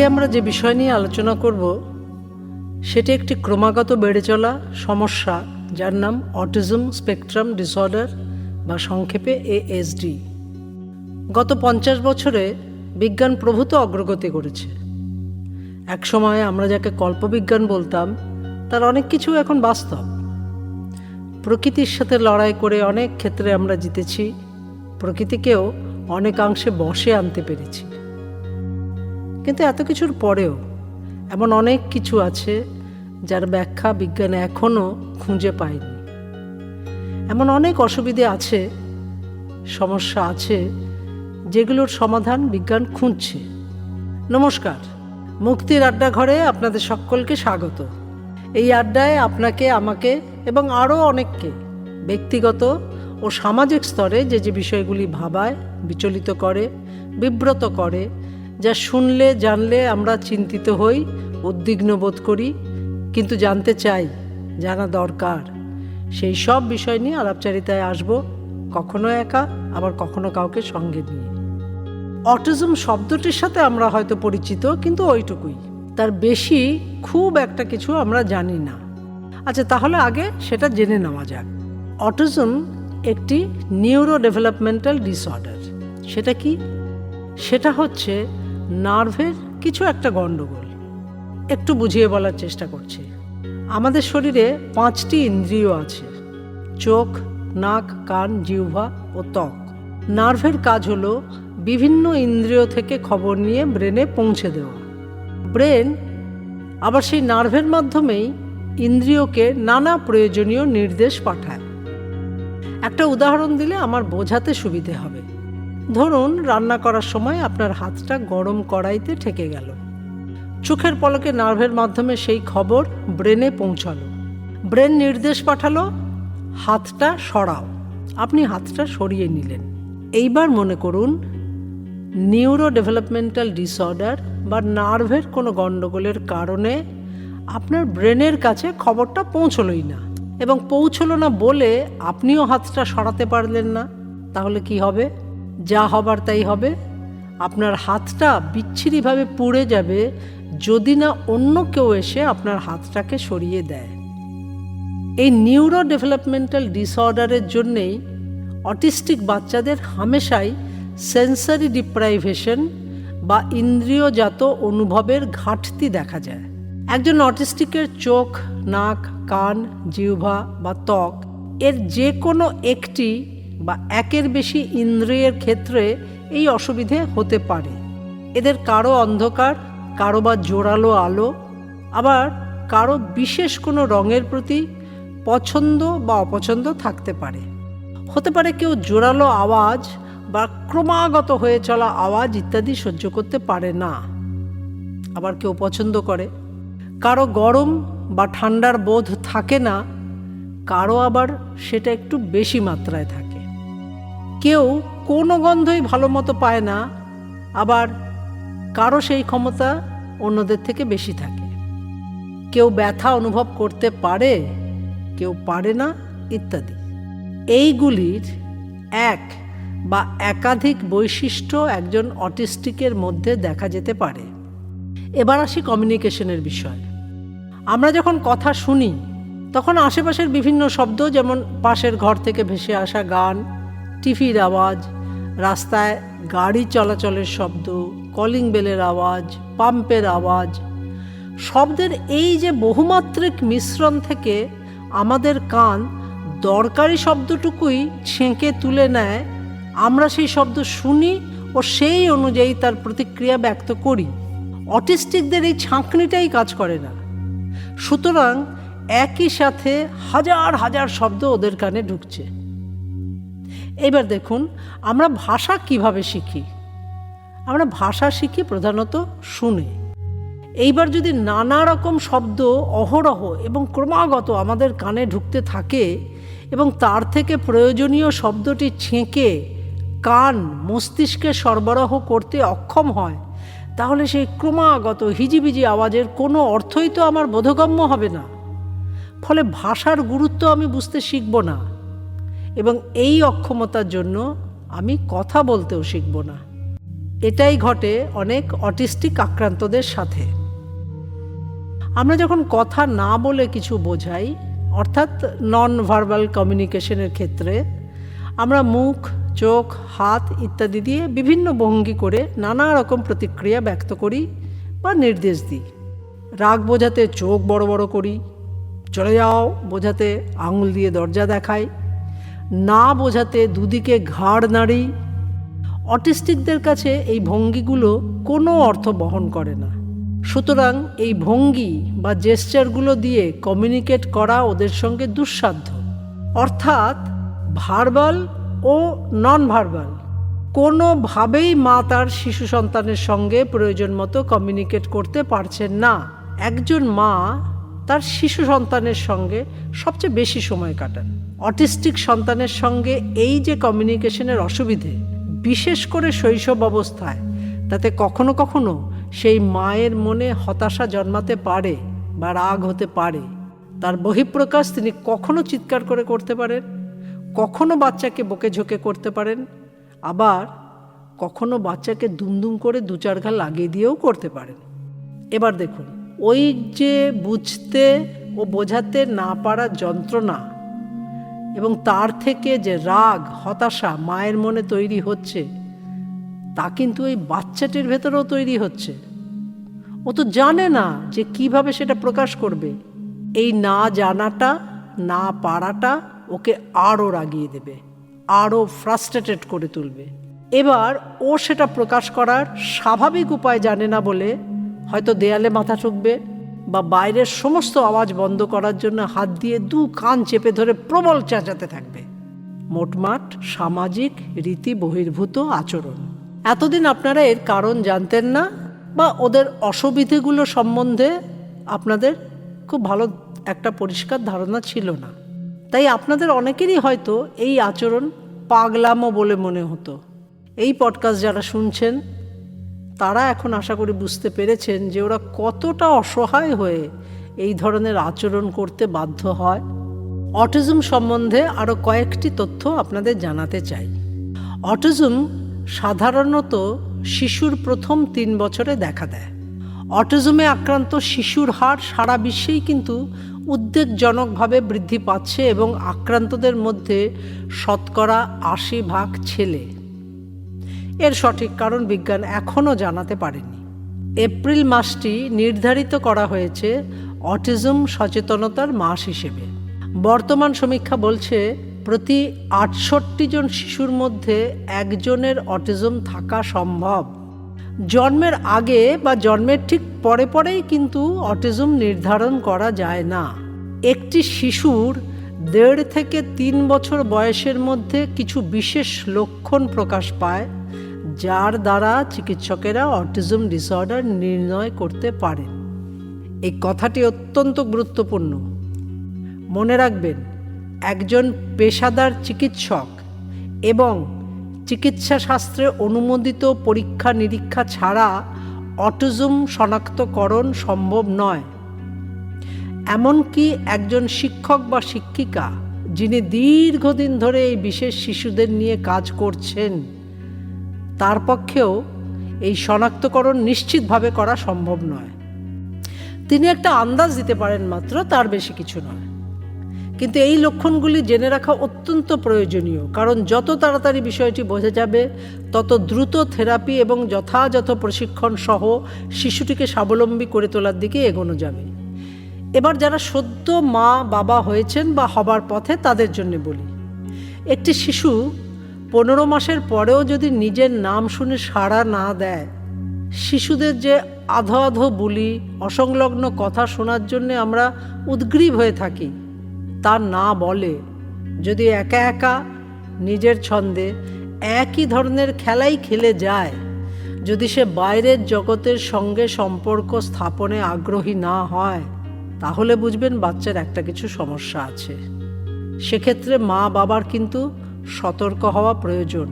আজকে আমরা যে বিষয় নিয়ে আলোচনা করব, সেটি একটি ক্রমাগত বেড়ে চলা সমস্যা, যার নাম অটিজম স্পেকট্রাম ডিসঅর্ডার বা সংক্ষেপে এএসডি গত পঞ্চাশ বছরে বিজ্ঞান প্রভূত অগ্রগতি করেছে। এক একসময় আমরা যাকে কল্পবিজ্ঞান বলতাম, তার অনেক কিছু এখন বাস্তব। প্রকৃতির সাথে লড়াই করে অনেক ক্ষেত্রে আমরা জিতেছি, প্রকৃতিকেও অনেকাংশে বশে আনতে পেরেছি। কিন্তু এত কিছুর পরেও এমন অনেক কিছু আছে যার ব্যাখ্যা বিজ্ঞান এখনও খুঁজে পায়নি। এমন অনেক অসুবিধে আছে, সমস্যা আছে যেগুলোর সমাধান বিজ্ঞান খুঁজছে। নমস্কার, মুক্তির আড্ডা ঘরে আপনাদের সকলকে স্বাগত। এই আড্ডায় আপনাকে, আমাকে এবং আরও অনেককে ব্যক্তিগত ও সামাজিক স্তরে যে যে বিষয়গুলি ভাবায়, বিচলিত করে, বিব্রত করে যা শুনলে, জানলে আমরা চিন্তিত হই, উদ্বিগ্ন বোধ করি, কিন্তু জানতে চাই, জানা দরকার। সেই সব বিষয় নিয়ে আলাপচারিতায় আসব, কখনো একা, আবার কখনো কাউকে সঙ্গে নিয়ে। অটিজম শব্দটির সাথে আমরা হয়তো পরিচিত, কিন্তু ওইটুকুই। তার বেশি খুব একটা কিছু আমরা জানি না। আচ্ছা তাহলে আগে সেটা জেনে নেওয়া যাক। অটিজম একটি নিউরো ডেভেলপমেন্টাল ডিসঅর্ডার সেটা কি? সেটা হচ্ছে নার্ভের কিছু একটা গণ্ডগোল একটু বুঝিয়ে বলার চেষ্টা করছি। আমাদের শরীরে পাঁচটি ইন্দ্রিয় আছে, চোখ, নাক, কান, জিহ্বা ও ত্বক। নার্ভের কাজ হলো বিভিন্ন ইন্দ্রিয় থেকে খবর নিয়ে ব্রেনে পৌঁছে দেওয়া। ব্রেন আবার সেই নার্ভের মাধ্যমেই ইন্দ্রিয়কে নানা প্রয়োজনীয় নির্দেশ পাঠায়। একটা উদাহরণ দিলে আমার বোঝাতে সুবিধে হবে। ধরুন, রান্না করার সময় আপনার হাতটা গরম কড়াইতে ঠেকে গেল। চোখের পলকে নার্ভের মাধ্যমে সেই খবর ব্রেনে পৌঁছালো। ব্রেন নির্দেশ পাঠালো, হাতটা সরাও। আপনি হাতটা সরিয়ে নিলেন। এইবার মনে করুন নিউরো ডেভেলপমেন্টাল ডিসঅর্ডার বা নার্ভের কোনো গণ্ডগোলের কারণে আপনার ব্রেনের কাছে খবরটা পৌঁছলোই না। এবং পৌঁছলো না বলে আপনিও হাতটা সরাতে পারলেন না। তাহলে কি হবে? যা হবার তাই হবে। আপনার হাতটা বিচ্ছিরিভাবে পুড়ে যাবে যদি না অন্য কেউ এসে আপনার হাতটাকে সরিয়ে দেয়। এই নিউরো ডেভেলপমেন্টাল ডিসঅর্ডারের জন্যেই অটিস্টিক বাচ্চাদের হামেশাই সেন্সারি ডিপ্রাইভেশন বা ইন্দ্রিয়জাত অনুভবের ঘাটতি দেখা যায়। একজন অটিস্টিকের চোখ, নাক, কান, জিহ্বা বা ত্বক এর যে কোনো একটি বা একের বেশি ইন্দ্রিয়ের ক্ষেত্রে এই অসুবিধে হতে পারে। এদের কারও অন্ধকার, কারও বা জোরালো আলো, আবার কারও বিশেষ কোনো রঙের প্রতি পছন্দ বা অপছন্দ থাকতে পারে। হতে পারে কেউ জোরালো আওয়াজ বা ক্রমাগত হয়ে চলা আওয়াজ ইত্যাদি সহ্য করতে পারে না। আবার কেউ পছন্দ করে। কারও গরম বা ঠান্ডার বোধ থাকে না। কারও আবার সেটা একটু বেশি মাত্রায় থাকে। কেউ কোনো গন্ধই ভালো মতো পায় না, আবার কারও সেই ক্ষমতা অন্যদের থেকে বেশি থাকে। কেউ ব্যথা অনুভব করতে পারে, কেউ পারে না, ইত্যাদি। এইগুলির এক বা একাধিক বৈশিষ্ট্য একজন অটিস্টিকের মধ্যে দেখা যেতে পারে। এবার আসি কমিউনিকেশনের বিষয়। আমরা যখন কথা শুনি, তখন আশেপাশের বিভিন্ন শব্দ যেমন পাশের ঘর থেকে ভেসে আসা গান টিভির আওয়াজ, রাস্তায় গাড়ি চলাচলের শব্দ কলিং বেলের আওয়াজ পাম্পের আওয়াজ, শব্দের এই যে বহুমাত্রিক মিশ্রণ থেকে আমাদের কান দরকারি শব্দটুকুই ছেঁকে তুলে নেয়, আমরা সেই শব্দ শুনি ও সেই অনুযায়ী তার প্রতিক্রিয়া ব্যক্ত করি। অটিস্টিকদের এই ছাঁকনিটাই কাজ করে না। সুতরাং একই সাথে হাজার হাজার শব্দ ওদের কানে ঢুকছে। এবার দেখুন, আমরা ভাষা কীভাবে শিখি? আমরা ভাষা শিখি প্রধানত শুনে। এইবার যদি নানা রকম শব্দ অহরহ এবং ক্রমাগত আমাদের কানে ঢুকতে থাকে এবং তার থেকে প্রয়োজনীয় শব্দটি ছেঁকে কান, মস্তিষ্কে সরবরাহ করতে অক্ষম হয়, তাহলে সেই ক্রমাগত হিজিবিজি আওয়াজের কোনো অর্থই তো আমার বোধগম্য হবে না। ফলে ভাষার গুরুত্ব আমি বুঝতে শিখব না। এবং এই অক্ষমতার জন্য আমি কথা বলতেও শিখব না। এটাই ঘটে অনেক অটিস্টিক আক্রান্তদের সাথে। আমরা যখন কথা না বলে কিছু বোঝাই, অর্থাৎ নন ভার্বাল কমিউনিকেশনের ক্ষেত্রে, আমরা মুখ, চোখ, হাত ইত্যাদি দিয়ে বিভিন্ন ভঙ্গি করে নানা রকম প্রতিক্রিয়া ব্যক্ত করি বা নির্দেশ দিই। রাগ বোঝাতে চোখ বড় বড় করি, চলে যাও বোঝাতে আঙুল দিয়ে দরজা দেখাই না বোঝাতে দুদিকে ঘাড় নাড়ি। অটিস্টিকদের কাছে এই ভঙ্গিগুলো কোনো অর্থ বহন করে না। সুতরাং এই ভঙ্গি বা জেস্চারগুলো দিয়ে কমিউনিকেট করা ওদের সঙ্গে দুঃসাধ্য। অর্থাৎ ভার্বাল ও নন ভার্বাল কোনোভাবেই মা তার শিশু সন্তানের সঙ্গে প্রয়োজন মতো কমিউনিকেট করতে পারছেন না। একজন মা তার শিশু সন্তানের সঙ্গে সবচেয়ে বেশি সময় কাটান। অটিস্টিক সন্তানের সঙ্গে এই যে কমিউনিকেশনের অসুবিধে, বিশেষ করে শৈশব অবস্থায়, তাতে কখনো কখনো সেই মায়ের মনে হতাশা জন্মাতে পারে বা রাগ হতে পারে। তার বহিঃপ্রকাশ তিনি কখনো চিৎকার করে করতে পারেন, কখনো বাচ্চাকে বকে ঝোঁকে করতে পারেন, আবার কখনো বাচ্চাকে দুমদুম করে দু চার ঘা লাগিয়ে দিয়েও করতে পারেন। এবার দেখুন ওই যে বুঝতে ও বোঝাতে না পারার যন্ত্রণা এবং তার থেকে যে রাগ, হতাশা মায়ের মনে তৈরি হচ্ছে, তা কিন্তু এই বাচ্চাটির ভেতরেও তৈরি হচ্ছে। ও তো জানে না যে কীভাবে সেটা প্রকাশ করবে। এই না জানাটা, না পারাটা ওকে আরও রাগিয়ে দেবে, আরও ফ্রাস্ট্রেটেড করে তুলবে। এবার ও সেটা প্রকাশ করার স্বাভাবিক উপায় জানে না বলে হয়তো দেয়ালে মাথা ঠুকবে বা বাইরের সমস্ত আওয়াজ বন্ধ করার জন্য হাত দিয়ে দু কান চেপে ধরে প্রবল চেঁচাতে থাকবে। মোটমাট সামাজিক রীতি বহির্ভূত আচরণ। এতদিন আপনারা এর কারণ জানতেন না বা ওদের অসুবিধেগুলো সম্বন্ধে আপনাদের খুব ভালো একটা পরিষ্কার ধারণা ছিল না। তাই আপনাদের অনেকেরই হয়তো এই আচরণ পাগলামো বলে মনে হতো। এই পডকাস্ট যারা শুনছেন তারা এখন আশা করি বুঝতে পেরেছেন যে ওরা কতটা অসহায় হয়ে এই ধরনের আচরণ করতে বাধ্য হয়। অটিজম সম্বন্ধে আরও কয়েকটি তথ্য আপনাদের জানাতে চাই। অটিজম সাধারণত শিশুর প্রথম তিন বছরে দেখা দেয়। অটিজমে আক্রান্ত শিশুর হার সারা বিশ্বেই কিন্তু উদ্বেগজনকভাবে বৃদ্ধি পাচ্ছে এবং আক্রান্তদের মধ্যে শতকরা আশি ভাগ ছেলে। এর সঠিক কারণ বিজ্ঞান এখনও জানাতে পারেনি। এপ্রিল মাসটি নির্ধারিত করা হয়েছে অটিজম সচেতনতার মাস হিসেবে। বর্তমান সমীক্ষা বলছে, প্রতি আটষট্টি জন শিশুর মধ্যে একজনের অটিজম থাকা সম্ভব। জন্মের আগে বা জন্মের ঠিক পরে পরেই কিন্তু অটিজম নির্ধারণ করা যায় না। একটি শিশুর দেড় থেকে তিন বছর বয়সের মধ্যে কিছু বিশেষ লক্ষণ প্রকাশ পায় যার দ্বারা চিকিৎসকেরা অটিজম ডিসঅর্ডার নির্ণয় করতে পারেন। এই কথাটি অত্যন্ত গুরুত্বপূর্ণ। মনে রাখবেন, একজন পেশাদার চিকিৎসক এবং চিকিৎসা শাস্ত্রে অনুমোদিত পরীক্ষা নিরীক্ষা ছাড়া অটিজম শনাক্তকরণ সম্ভব নয়। এমনকি একজন শিক্ষক বা শিক্ষিকা যিনি দীর্ঘদিন ধরে এই বিশেষ শিশুদের নিয়ে কাজ করছেন তার পক্ষেও এই শনাক্তকরণ নিশ্চিতভাবে করা সম্ভব নয়। তিনি একটা আন্দাজ দিতে পারেন মাত্র, তার বেশি কিছু নয়। কিন্তু এই লক্ষণগুলি জেনে রাখা অত্যন্ত প্রয়োজনীয়, কারণ যত তাড়াতাড়ি বিষয়টি বোঝা যাবে, তত দ্রুত থেরাপি এবং যথাযথ প্রশিক্ষণ সহ শিশুটিকে স্বাবলম্বী করে তোলার দিকে এগোনো যাবে। এবার যারা সদ্য মা, বাবা হয়েছেন বা হবার পথে, তাদের জন্য বলি। একটি শিশু পনেরো মাসের পরেও যদি নিজের নাম শুনে সাড়া না দেয়, শিশুদের যে আধো আধো বুলি, অসংলগ্ন কথা শোনার জন্যে আমরা উদ্গ্রীব হয়ে থাকি, তা না বলে যদি একা একা নিজের ছন্দে একই ধরনের খেলাই খেলে যায়, যদি সে বাইরের জগতের সঙ্গে সম্পর্ক স্থাপনে আগ্রহী না হয়, তাহলে বুঝবেন বাচ্চার একটা কিছু সমস্যা আছে। সেক্ষেত্রে মা বাবার কিন্তু সতর্ক হওয়া প্রয়োজন।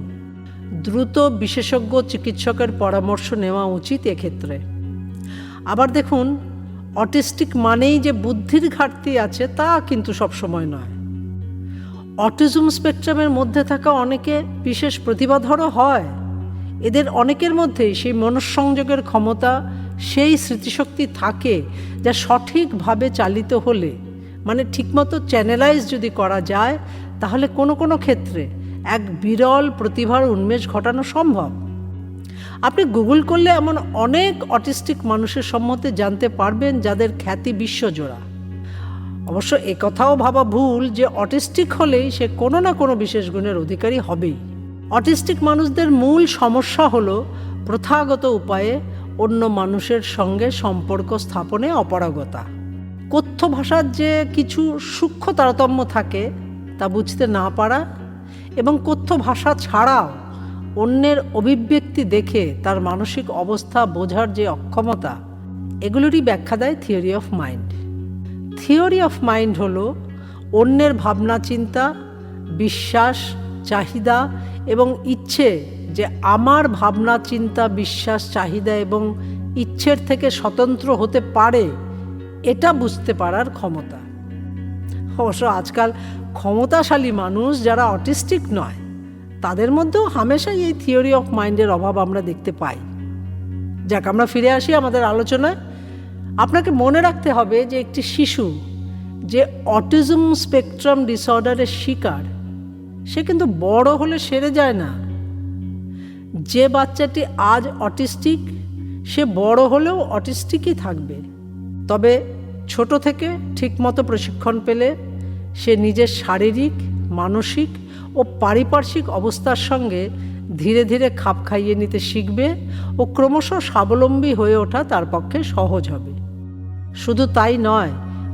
দ্রুত বিশেষজ্ঞ চিকিৎসকের পরামর্শ নেওয়া উচিত এক্ষেত্রে। আবার দেখুন, অটিস্টিক মানেই যে বুদ্ধির ঘাটতি আছে তা কিন্তু সবসময় নয়। অটিজম স্পেকট্রামের মধ্যে থাকা অনেকে বিশেষ প্রতিভাধরও হয়। এদের অনেকের মধ্যেই সেই মনঃসংযোগের ক্ষমতা, সেই স্মৃতিশক্তি থাকে যা সঠিকভাবে চালিত হলে মানে ঠিকমতো চ্যানেলাইজ যদি করা যায় তাহলে কোনো কোনো ক্ষেত্রে এক বিরল প্রতিভার উন্মেষ ঘটানো সম্ভব? আপনি গুগল করলে এমন অনেক অটিস্টিক মানুষের সম্বন্ধে জানতে পারবেন যাদের খ্যাতি বিশ্বজোড়া। অবশ্য একথাও ভাবা ভুল যে অটিস্টিক হলেই সে কোনো না কোনো বিশেষ গুণের অধিকারী হবেই। অটিস্টিক মানুষদের মূল সমস্যা হলো প্রথাগত উপায়ে অন্য মানুষের সঙ্গে সম্পর্ক স্থাপনে অপারগতা। কথ্য ভাষার যে কিছু সূক্ষ্ম তারতম্য থাকে তা বুঝতে না পারা এবং কথ্য ভাষা ছাড়াও অন্যের অভিব্যক্তি দেখে তার মানসিক অবস্থা বোঝার যে অক্ষমতা, এগুলোরই ব্যাখ্যা দেয় theory of mind. Theory of mind হলো অন্যের ভাবনা, চিন্তা, বিশ্বাস, চাহিদা এবং ইচ্ছে যে আমার ভাবনা, চিন্তা, বিশ্বাস, চাহিদা এবং ইচ্ছের থেকে স্বতন্ত্র হতে পারে, এটা বুঝতে পারার ক্ষমতা। অবশ্য আজকাল ক্ষমতাশালী মানুষ যারা অটিস্টিক নয়, তাদের মধ্যেও হামেশাই এই থিওরি অফ মাইন্ডের অভাব আমরা দেখতে পাই। যাক, আমরা ফিরে আসি আমাদের আলোচনায়। আপনাকে মনে রাখতে হবে যে একটি শিশু যে অটিজম স্পেকট্রাম ডিসঅর্ডারের শিকার, সে কিন্তু বড় হলে সেরে যায় না। যে বাচ্চাটি আজ অটিস্টিক, সে বড় হলেও অটিস্টিকই থাকবে। তবে ছোট থেকে ঠিকমতো প্রশিক্ষণ পেলে সে নিজের শারীরিক, মানসিক ও পারিপার্শ্বিক অবস্থার সঙ্গে ধীরে ধীরে খাপ খাইয়ে নিতে শিখবে ও ক্রমশ স্বাবলম্বী হয়ে ওঠা তার পক্ষে সহজ হবে। শুধু তাই নয়,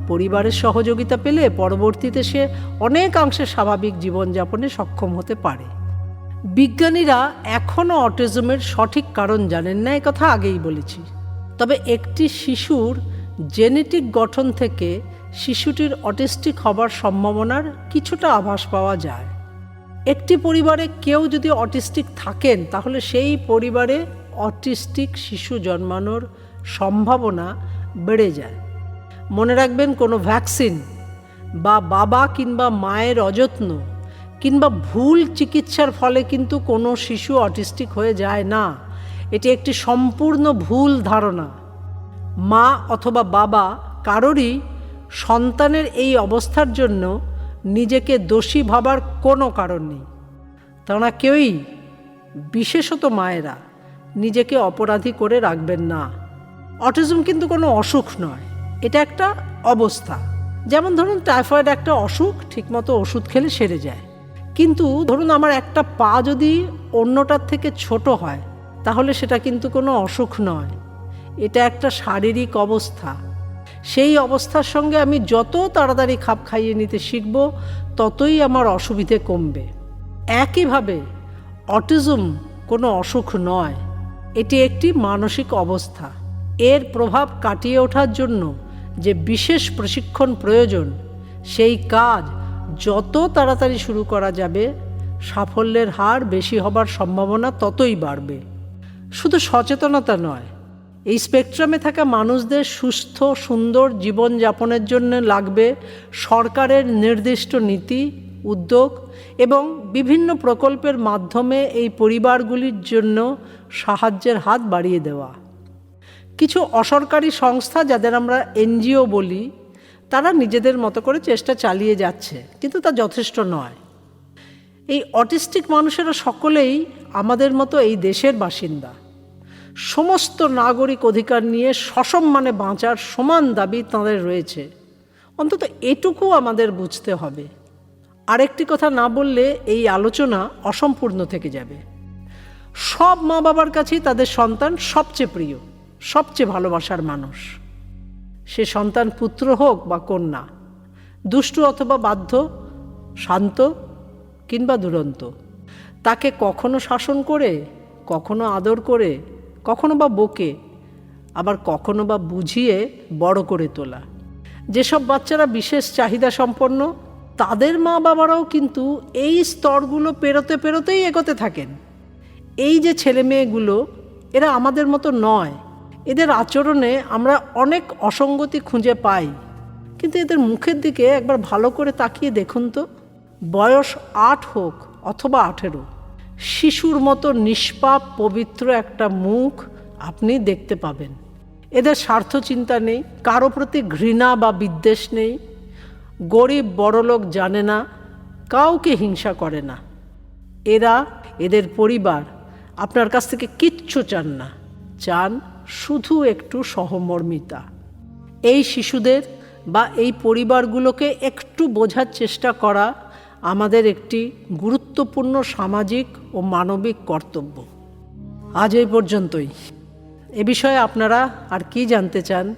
পরিবারের সহযোগিতা পেলে পরবর্তীতে সে অনেকাংশে স্বাভাবিক জীবনযাপনে সক্ষম হতে পারে। বিজ্ঞানীরা এখনও অটিজমের সঠিক কারণ জানেন না কথা আগেই বলেছি। তবে একটি শিশুর জেনেটিক গঠন থেকে শিশুটির অটিস্টিক হবার সম্ভাবনার কিছুটা আভাস পাওয়া যায়। একটি পরিবারে কেউ যদি অটিস্টিক থাকেন, তাহলে সেই পরিবারে অটিস্টিক শিশু জন্মানোর সম্ভাবনা বেড়ে যায়। মনে রাখবেন, কোনো ভ্যাকসিন বা বাবা কিংবা মায়ের অযত্ন কিংবা ভুল চিকিৎসার ফলে কিন্তু কোনো শিশু অটিস্টিক হয়ে যায় না। এটি একটি সম্পূর্ণ ভুল ধারণা। মা অথবা বাবা কারোরই সন্তানের এই অবস্থার জন্য নিজেকে দোষী ভাবার কোনো কারণ নেই। তারা কেউই, বিশেষত মায়েরা, নিজেকে অপরাধী করে রাখবেন না। অটিজম কিন্তু কোনো অসুখ নয়, এটা একটা অবস্থা। যেমন ধরুন, টাইফয়েড একটা অসুখ, ঠিকমতো ওষুধ খেলে সেরে যায়। কিন্তু ধরুন, আমার একটা পা যদি অন্যটার থেকে ছোট হয়, তাহলে সেটা কিন্তু কোনো অসুখ নয়। এটা একটা শারীরিক অবস্থা। সেই অবস্থার সঙ্গে আমি যত তাড়াতাড়ি খাপ খাইয়ে নিতে শিখব, ততই আমার অসুবিধে কমবে। একইভাবে, অটিজম কোনো অসুখ নয়, এটি একটি মানসিক অবস্থা। এর প্রভাব কাটিয়ে ওঠার জন্য যে বিশেষ প্রশিক্ষণ প্রয়োজন, সেই কাজ যত তাড়াতাড়ি শুরু করা যাবে, সাফল্যের হার বেশি হবার সম্ভাবনা ততই বাড়বে। শুধু সচেতনতা নয় এই স্পেকট্রামে থাকা মানুষদের সুস্থ, সুন্দর জীবনযাপনের জন্য লাগবে সরকারের নির্দিষ্ট নীতি, উদ্যোগ এবং বিভিন্ন প্রকল্পের মাধ্যমে এই পরিবারগুলির জন্য সাহায্যের হাত বাড়িয়ে দেওয়া। কিছু অসরকারি সংস্থা যাদের আমরা এনজিও বলি, তারা নিজেদের মতো করে চেষ্টা চালিয়ে যাচ্ছে, কিন্তু তা যথেষ্ট নয়। এই অটিস্টিক মানুষেরা সকলেই আমাদের মতো এই দেশের বাসিন্দা। সমস্ত নাগরিক অধিকার নিয়ে সসম্মানে বাঁচার সমান দাবি তাঁদের রয়েছে। অন্তত এটুকু আমাদের বুঝতে হবে। আরেকটি কথা না বললে এই আলোচনা অসম্পূর্ণ থেকে যাবে। সব মা বাবার কাছেই তাদের সন্তান সবচেয়ে প্রিয়, সবচেয়ে ভালোবাসার মানুষ। সে সন্তান পুত্র হোক বা কন্যা, দুষ্টু অথবা বাধ্য, শান্ত কিংবা দুরন্ত, তাকে কখনো শাসন করে, কখনো আদর করে কখনো বা বকে, আবার কখনো বা বুঝিয়ে বড় করে তোলা। যেসব বাচ্চারা বিশেষ চাহিদা সম্পন্ন, তাদের মা বাবারাও কিন্তু এই স্তরগুলো পেরোতে পেরোতেই এগোতে থাকেন। এই যে ছেলে মেয়েগুলো এরা আমাদের মতো নয়। এদের আচরণে আমরা অনেক অসঙ্গতি খুঁজে পাই। কিন্তু এদের মুখের দিকে একবার ভালো করে তাকিয়ে দেখুন তো। বয়স আট হোক অথবা আঠেরো। শিশুর মতো নিষ্পাপ, পবিত্র একটা মুখ আপনি দেখতে পাবেন। এদের স্বার্থ চিন্তা নেই, কারও প্রতি ঘৃণা বা বিদ্বেষ নেই। গরিব, বড়লোক জানে না, কাউকে হিংসা করে না। এরা এদের পরিবার, আপনার কাছ থেকে কিচ্ছু চান না, চান শুধু একটু সহমর্মিতা। এই শিশুদের বা এই পরিবারগুলোকে একটু বোঝার চেষ্টা করা আমাদের একটি গুরুত্বপূর্ণ সামাজিক ও মানবিক কর্তব্য। আজ এই পর্যন্তই। এ বিষয়ে আপনারা আর কি জানতে চান,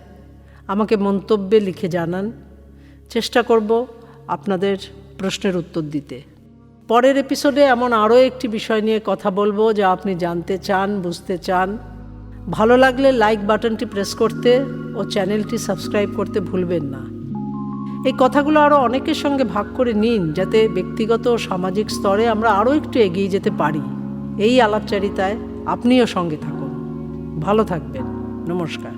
আমাকে মন্তব্যে লিখে জানান। চেষ্টা করব আপনাদের প্রশ্নের উত্তর দিতে। পরের এপিসোডে এমন আরও একটি বিষয় নিয়ে কথা বলব যা আপনি জানতে চান, বুঝতে চান। ভালো লাগলে লাইক বাটনটি প্রেস করতে ও চ্যানেলটি সাবস্ক্রাইব করতে ভুলবেন না। এই কথাগুলো আরও অনেকের সঙ্গে ভাগ করে নিন, যাতে ব্যক্তিগত ও সামাজিক স্তরে আমরা আরও একটু এগিয়ে যেতে পারি। এই আলাপচারিতায় আপনিও সঙ্গে থাকুন। ভালো থাকবেন। নমস্কার।